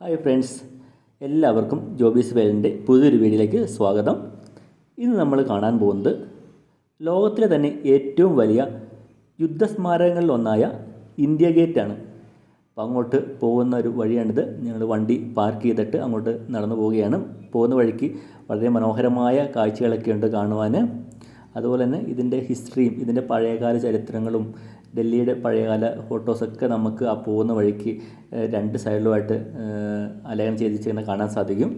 Hi friends എല്ലാവർക്കും ജോബീസ് വേലിന്റെ പുതിയൊരു വീഡിയോയിലേക്ക് സ്വാഗതം. ഇന്ന് നമ്മൾ കാണാൻ പോകുന്നത് ലോകത്തിലെ തന്നെ ഏറ്റവും വലിയ യുദ്ധസ്മാരകങ്ങളിലൊന്നായ ഇന്ത്യ ഗേറ്റാണ് അപ്പോൾ അങ്ങോട്ട് പോകുന്ന ഒരു വഴിയാണിത്. ഞങ്ങൾ വണ്ടി പാർക്ക് ചെയ്തിട്ട് അങ്ങോട്ട് നടന്നു പോവുകയാണ്. പോകുന്ന വഴിക്ക് വളരെ മനോഹരമായ കാഴ്ചകളൊക്കെ ഉണ്ട് കാണുവാൻ അതുപോലെ തന്നെ ഇതിന്റെ ഹിസ്റ്ററിയും ഇതിന്റെ പഴയകാല ചരിത്രങ്ങളും ഡൽഹിയുടെ പഴയകാല ഫോട്ടോസൊക്കെ നമുക്ക് ആ പോകുന്ന വഴിക്ക് രണ്ട് സൈഡിലുമായിട്ട് അലയം ചെയ്ത് തന്നെ കാണാൻ സാധിക്കും.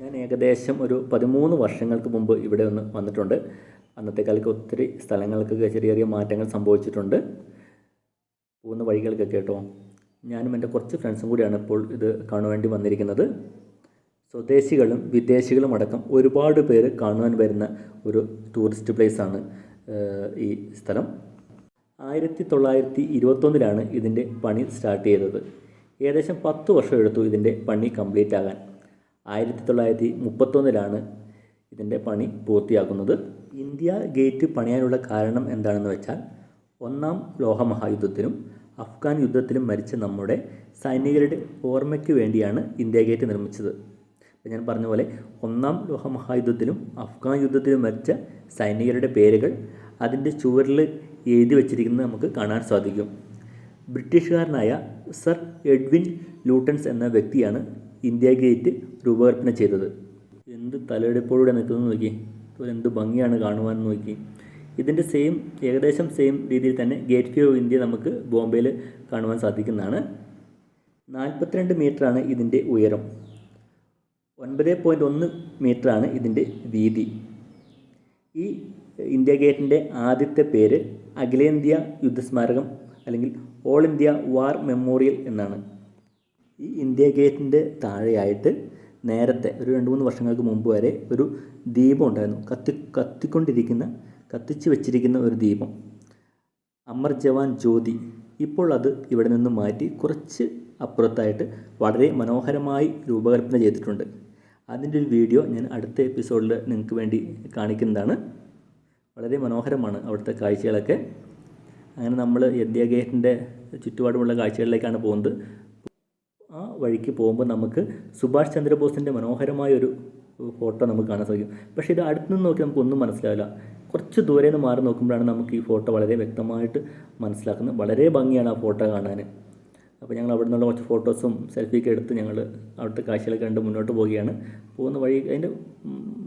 ഞാൻ ഏകദേശം ഒരു പതിമൂന്ന് വർഷങ്ങൾക്ക് മുമ്പ് ഇവിടെ ഒന്ന് വന്നിട്ടുണ്ട്. അന്നത്തെ കാലത്ത് ഒത്തിരി സ്ഥലങ്ങൾക്കൊക്കെ ചെറിയ ചെറിയ മാറ്റങ്ങൾ സംഭവിച്ചിട്ടുണ്ട്. പോകുന്ന വഴികൾക്കൊക്കെ കേട്ടോ. ഞാനും എന്റെ കുറച്ച് ഫ്രണ്ട്സും കൂടിയാണ് ഇപ്പോൾ ഇത് കാണുവാൻ വേണ്ടി വന്നിരിക്കുന്നത്. സ്വദേശികളും വിദേശികളും അടക്കം ഒരുപാട് പേര് കാണുവാൻ വരുന്ന ഒരു ടൂറിസ്റ്റ് പ്ലേസാണ് ഈ സ്ഥലം. ആയിരത്തി തൊള്ളായിരത്തി ഇരുപത്തൊന്നിലാണ് ഇതിന്റെ പണി സ്റ്റാർട്ട് ചെയ്തത്. ഏകദേശം പത്ത് വർഷം എടുത്തു ഇതിന്റെ പണി കംപ്ലീറ്റ് ആകാൻ. ആയിരത്തി തൊള്ളായിരത്തി മുപ്പത്തൊന്നിലാണ് ഇതിന്റെ പണി പൂർത്തിയാക്കുന്നത് ഇന്ത്യ ഗേറ്റ് പണിയാനുള്ള കാരണം എന്താണെന്ന് വെച്ചാൽ ഒന്നാം ലോകമഹായുദ്ധത്തിലും അഫ്ഗാൻ യുദ്ധത്തിലും മരിച്ച നമ്മുടെ സൈനികരുടെ ഓർമ്മയ്ക്ക് വേണ്ടിയാണ് ഇന്ത്യ ഗേറ്റ് നിർമ്മിച്ചത്. ഇപ്പം ഞാൻ പറഞ്ഞ പോലെ ഒന്നാം ലോകമഹായുദ്ധത്തിലും അഫ്ഗാൻ യുദ്ധത്തിലും മരിച്ച സൈനികരുടെ പേരുകൾ അതിന്റെ ചുവരിൽ എഴുതി വച്ചിരിക്കുന്നത് നമുക്ക് കാണാൻ സാധിക്കും. ബ്രിട്ടീഷുകാരനായ സർ എഡ്വിൻ ലൂട്ടൻസ് എന്ന വ്യക്തിയാണ് ഇന്ത്യ ഗേറ്റ് രൂപകൽപ്പന ചെയ്തത്. എന്ത് തലയെടുപ്പോടെ നിൽക്കുന്നത് നോക്കി. എന്ത് ഭംഗിയാണ് കാണുവാൻ നോക്കി. ഇതിന്റെ സെയിം ഏകദേശം സെയിം രീതിയിൽ തന്നെ ഗേറ്റ് വേ ഓഫ് ഇന്ത്യ നമുക്ക് ബോംബെയിൽ കാണുവാൻ സാധിക്കുന്നതാണ്. നാൽപ്പത്തിരണ്ട് മീറ്ററാണ് ഇതിന്റെ ഉയരം. ഒൻപത് പോയിന്റ് ഒന്ന് മീറ്ററാണ് ഇതിന്റെ വീതി. ഈ ഇന്ത്യ ഗേറ്റിന്റെ ആദ്യത്തെ പേര് അഖിലേന്ത്യ യുദ്ധസ്മാരകം അല്ലെങ്കിൽ ഓൾ ഇന്ത്യ വാർ മെമ്മോറിയൽ എന്നാണ്. ഈ ഇന്ത്യ ഗേറ്റിന്റെ താഴെയായിട്ട് നേരത്തെ ഒരു രണ്ട് മൂന്ന് വർഷങ്ങൾക്ക് മുമ്പ് വരെ ഒരു ദീപം ഉണ്ടായിരുന്നു. കത്തി കത്തിക്കൊണ്ടിരിക്കുന്ന കത്തിച്ച് വെച്ചിരിക്കുന്ന ഒരു ദീപം. അമർ ജവാൻ ജ്യോതി. ഇപ്പോൾ അത് ഇവിടെ നിന്ന് മാറ്റി കുറച്ച് അപ്പുറത്തായിട്ട് വളരെ മനോഹരമായി രൂപകൽപ്പന ചെയ്തിട്ടുണ്ട്. അതിന്റെ ഒരു വീഡിയോ ഞാൻ അടുത്ത എപ്പിസോഡിൽ നിങ്ങൾക്ക് വേണ്ടി കാണിക്കുന്നതാണ്. വളരെ മനോഹരമാണ് അവിടുത്തെ കാഴ്ചകളൊക്കെ. അങ്ങനെ നമ്മൾ ഇന്ത്യ ഗേറ്റിന്റെ ചുറ്റുപാടുമുള്ള കാഴ്ചകളിലേക്കാണ് പോകുന്നത്. ആ വഴിക്ക് പോകുമ്പോൾ നമുക്ക് സുഭാഷ് ചന്ദ്രബോസിന്റെ മനോഹരമായ ഒരു ഫോട്ടോ നമുക്ക് കാണാൻ സാധിക്കും. പക്ഷേ ഇത് അടുത്ത് നിന്ന് നോക്കി നമുക്കൊന്നും മനസ്സിലാവില്ല. കുറച്ച് ദൂരെ നിന്ന് മാറി നോക്കുമ്പോഴാണ് നമുക്ക് ഈ ഫോട്ടോ വളരെ വ്യക്തമായിട്ട് മനസ്സിലാക്കുന്നത്. വളരെ ഭംഗിയാണ് ആ ഫോട്ടോ കാണാൻ അപ്പോൾ ഞങ്ങൾ അവിടെ നിന്നുള്ള കുറച്ച് ഫോട്ടോസും സെൽഫിയൊക്കെ എടുത്ത് ഞങ്ങൾ അവിടുത്തെ കാഴ്ചകളൊക്കെ കണ്ട് മുന്നോട്ട് പോവുകയാണ്. പോകുന്ന വഴി അതിന്റെ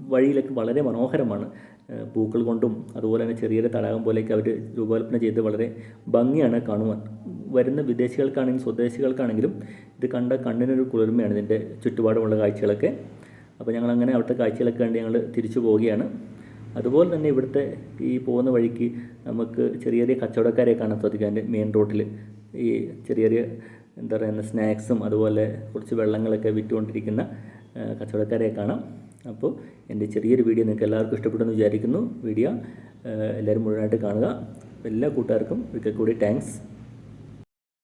വഴിയിലൊക്കെ വളരെ മനോഹരമാണ്. പൂക്കൾ കൊണ്ടും അതുപോലെ തന്നെ ചെറിയൊരു തടാകം പോലെയൊക്കെ അവർ രൂപകൽപ്പന ചെയ്ത് വളരെ ഭംഗിയാണ് കാണുവാൻ. വരുന്ന വിദേശികൾക്കാണെങ്കിലും സ്വദേശികൾക്കാണെങ്കിലും ഇത് കണ്ട കണ്ണിനൊരു കുളിർമയാണ് ഇതിന്റെ ചുറ്റുപാടുമുള്ള കാഴ്ചകളൊക്കെ. അപ്പോൾ ഞങ്ങൾ അങ്ങനെ അവിടുത്തെ കാഴ്ചകളൊക്കെ കണ്ട് ഞങ്ങൾ തിരിച്ചു പോവുകയാണ്. അതുപോലെ തന്നെ ഇവിടുത്തെ ഈ പോകുന്ന വഴിക്ക് നമുക്ക് ചെറിയ ചെറിയ കച്ചവടക്കാരെ കാണാൻ സാധിക്കും. അതിന്റെ മെയിൻ റോഡിൽ ഈ ചെറിയ ചെറിയ എന്താ പറയുക സ്നാക്സും അതുപോലെ കുറച്ച് വെള്ളങ്ങളൊക്കെ വിറ്റുകൊണ്ടിരിക്കുന്ന കച്ചവടക്കാരെ കാണാം. അപ്പോൾ എന്റെ ചെറിയൊരു വീഡിയോ നിങ്ങൾക്ക് എല്ലാവർക്കും ഇഷ്ടപ്പെട്ടെന്ന് വിചാരിക്കുന്നു. വീഡിയോ എല്ലാവരും മുഴുവനായിട്ട് കാണുക. എല്ലാ കൂട്ടുകാർക്കും ഒരിക്കൽ കൂടി താങ്ക്സ്